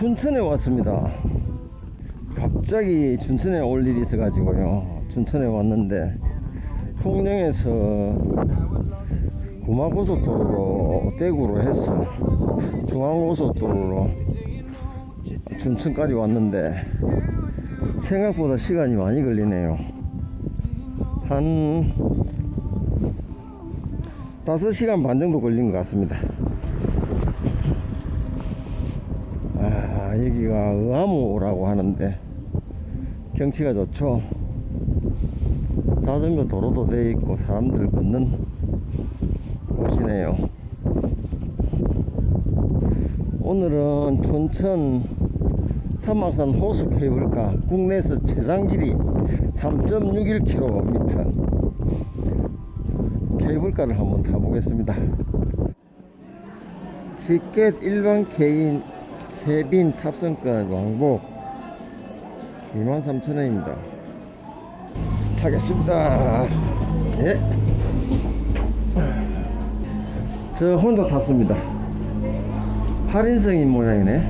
춘천에 왔습니다. 갑자기 춘천에 올 일이 있어 가지고요. 춘천에 왔는데 통영에서 구마고속도로로 대구로 해서 중앙고속도로로 춘천까지 왔는데 생각보다 시간이 많이 걸리네요. 한 5시간 반 정도 걸린 것 같습니다. 아, 여기가 의암호라고 하는데 경치가 좋죠. 자전거 도로도 돼 있고 사람들 걷는 곳이네요. 오늘은 춘천 삼막산 호수 케이블카 국내에서 최장 길이 3.61km 케이블카를 한번 타보겠습니다. 티켓 일반 개인 캐빈 탑승권 왕복 23,000원입니다. 타겠습니다. 예. 저 혼자 탔습니다. 8인승인 모양이네.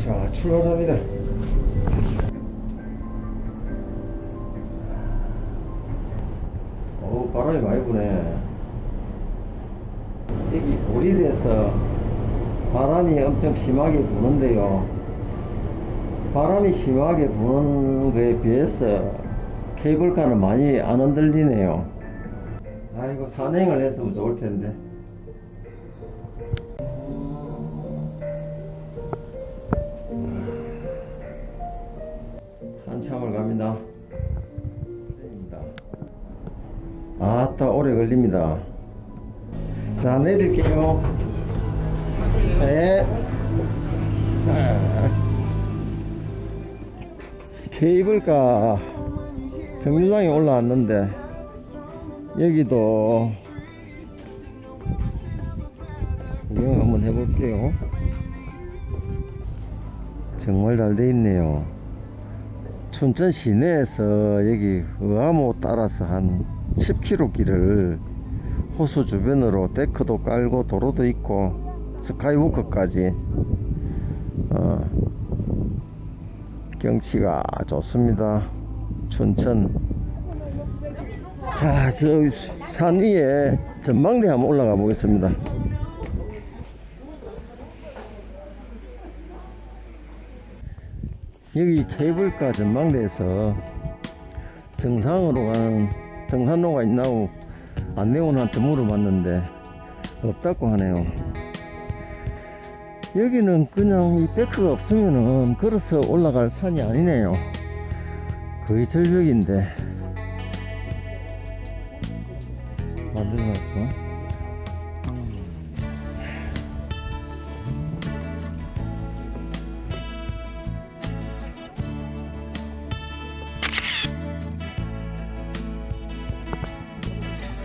자, 출발합니다. 어 바람이 많이 부네. 여기 고릴에서 바람이 엄청 심하게 부는데요. 바람이 심하게 부는 거에 비해서 케이블카는 많이 안 흔들리네요. 아이고 산행을 했으면 좋을 텐데. 한참을 갑니다. 아따 오래 걸립니다. 자 내릴게요. 네. 아. 케이블카 정류장에 올라왔는데 여기도 구경 한번 해볼게요. 정말 잘 돼 있네요. 춘천 시내에서 여기 의암호 따라서 한 10km 길을 호수 주변으로 데크도 깔고 도로도 있고 스카이워크까지 어, 경치가 좋습니다. 춘천 자, 저 산 위에 전망대 한번 올라가 보겠습니다. 여기 케이블카 전망대에서 정상으로 가는 등산로가 있나고 안내원한테 물어봤는데 없다고 하네요. 여기는 그냥 이 데크가 없으면은 걸어서 올라갈 산이 아니네요. 거의 절벽인데 만들어놨죠.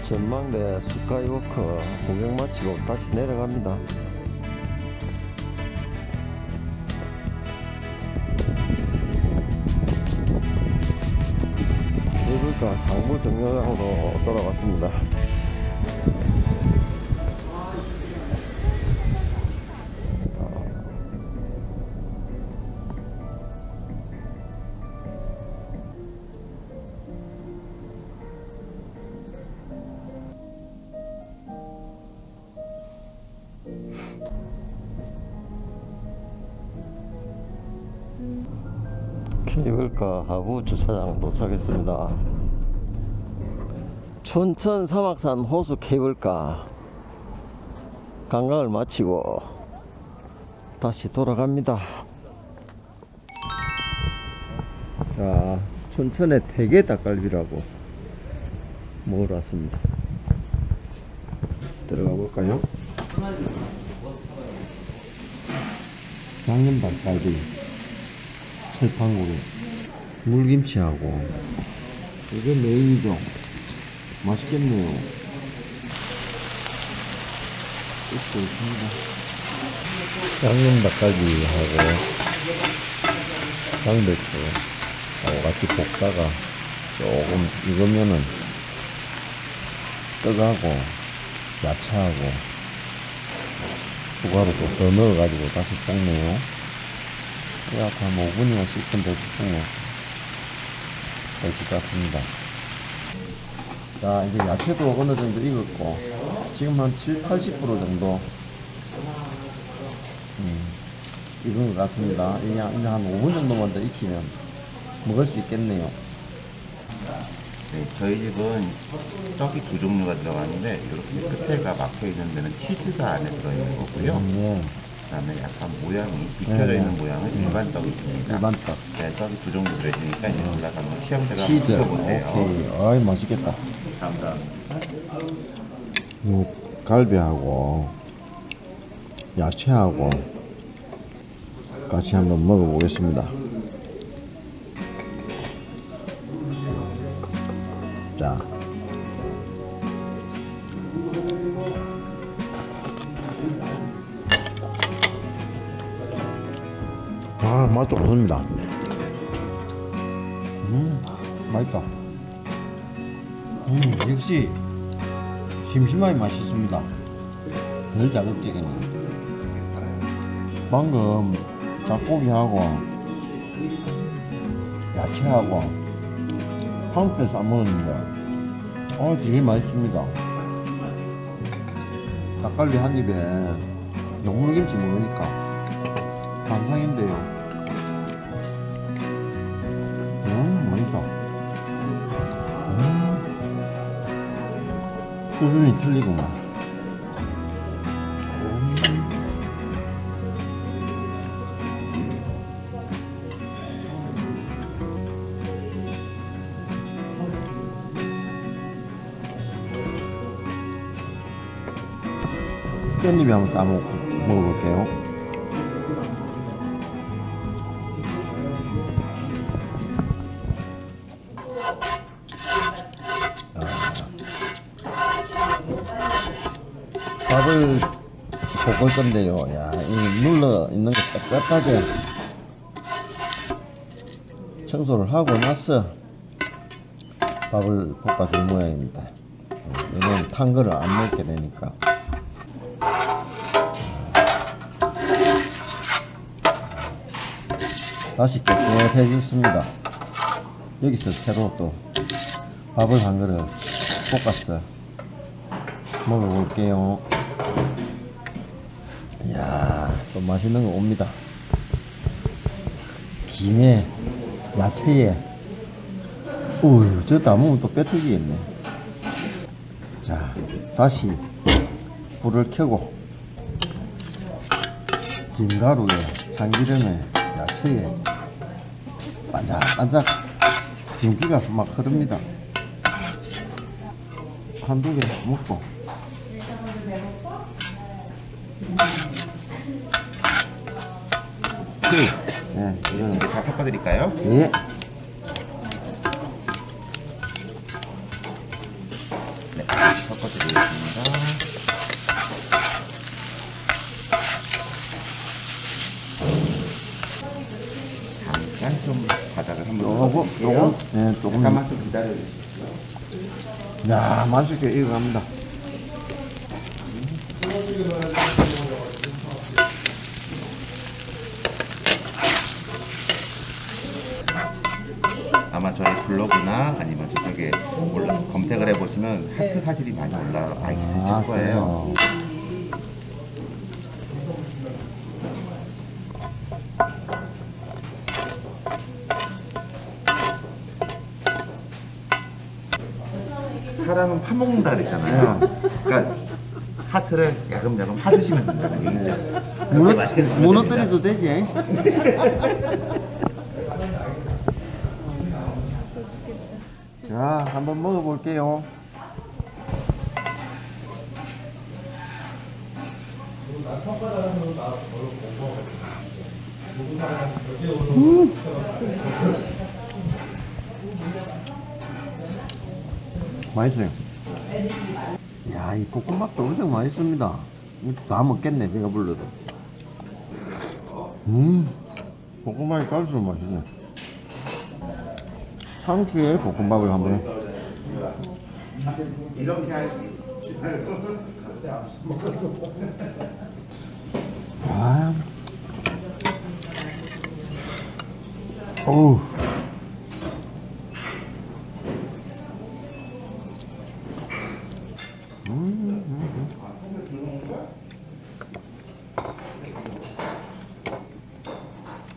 전망대 스카이워크 구경 마치고 다시 내려갑니다. 케이블카 상부 정류장으로 돌아갔습니다. 케이블카 하부 주차장 도착했습니다. 춘천 사막산 호수 케이블카 관광을 마치고 다시 돌아갑니다. 자, 춘천의 대게 닭갈비라고 먹으러 왔습니다. 들어가 볼까요? 양념 닭갈비, 철판고기, 물김치하고 이게 메인이죠. 맛있겠네요. 있고 있습니다. 양념 닭갈비하고 양배추하고 같이 볶다가 조금 익으면은 떡하고 야채하고 추가로 또 더 넣어가지고 다시 볶네요. 약 한 5분이나 10분 더 볶으면 될것 같습니다. 자, 이제 야채도 어느 정도 익었고, 지금 한 7, 80% 정도, 음, 익은 것 같습니다. 이제 한, 이제 한 5분 정도만 더 익히면 먹을 수 있겠네요. 네, 저희 집은 떡이 두 종류가 들어가는데 이렇게 끝에가 막혀 있는 데는 치즈가 안에 들어있는 거고요. 음, 네. 그다음에 약간 모양이 비켜져 네. 있는 모양은 일반 떡이 있습니다. 일반 떡. 네, 떡이 두 종류 들어있으니까 이제 올라가면 취향대로 치즈. 한번 드셔보세요. 오케이. 아이, 맛있겠다. 감사합니다. 요 갈비하고 야채하고 같이 한번 먹어보겠습니다. 자. 아, 맛 좋습니다. 음, 맛있다. 음, 역시 심심하게 맛있습니다. 덜 자극적이네. 방금 닭고기하고 야채하고 한국에서 싸 먹었는데 어 되게 맛있습니다. 닭갈비 한 입에 영물김치 먹으니까 반상인데요. 음 맛있다. 음. 수준이 틀리구만. 깻잎에 한번 싸 먹, 먹어볼게요. 밥을 볶을 건데요. 야, 이 눌러 있는 거 깨끗하게 청소를 하고 나서 밥을 볶아줄 모양입니다. 이건 탄 거를 안 먹게 되니까. 다시 깨끗해졌습니다. 여기서 새로 또 밥을 한 그릇 볶았어요. 먹어볼게요. 이야, 또 맛있는 거 옵니다. 김에, 야채에. 우유, 저 담으면 또 뼈트기겠네. 자, 다시 불을 켜고, 김가루에, 참기름에, 야채에, 반짝반짝 윤기가 막 흐릅니다. 한두 개 먹고, 예, 이거는, 다 섞어드릴까요? 예. 네, 섞어드리겠습니다. 잠깐 좀 바닥을 한번 섞어드릴게요. 요거, 예, 조금. 잠깐만 좀 기다려주세요. 야, 맛있게 익어갑니다. 사진이 많이 올라와 있을 아, 거예요. 그래요. 사람은 파먹는다 그랬잖아요. 그러니까 하트를 야금야금 하드시면 된다는 얘기죠. 무너, 무너뜨려도 되지? 자, 한번 먹어볼게요. 음. 맛있어요. 야, 이 볶음밥도 엄청 맛있습니다. 다 먹겠네, 배가 불러도. 음, 볶음밥이 갈수록 맛있네. 상추에 볶음밥을 한번. 이렇게 할 아. 어우.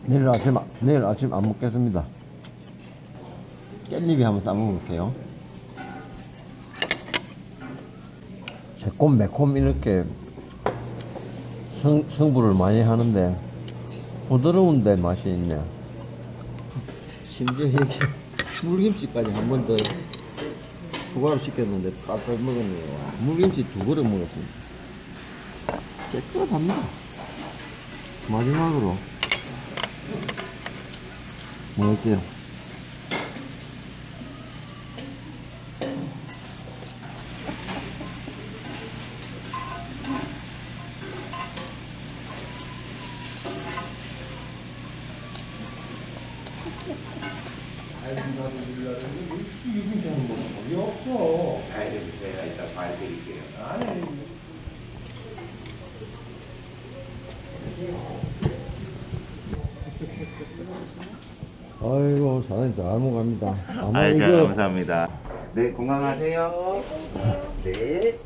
내일 아침 내일 아침 안 먹겠습니다. 깻잎이 한번 싸 먹을게요. 새콤 매콤 이렇게 성, 성분을 많이 하는데 부드러운데 맛이 있네. 심지어 이게 물김치까지 한 번 더 추가로 시켰는데 빠져 먹었네요. 와, 물김치 두 그릇 먹었습니다. 깨끗합니다. 마지막으로 먹을게요. 과일 제가 이따 과일 드릴게요. 아이고 사장님 잘 먹갑니다. 아마 아이, 잘 이거 감사합니다. 네, 건강하세요. 네.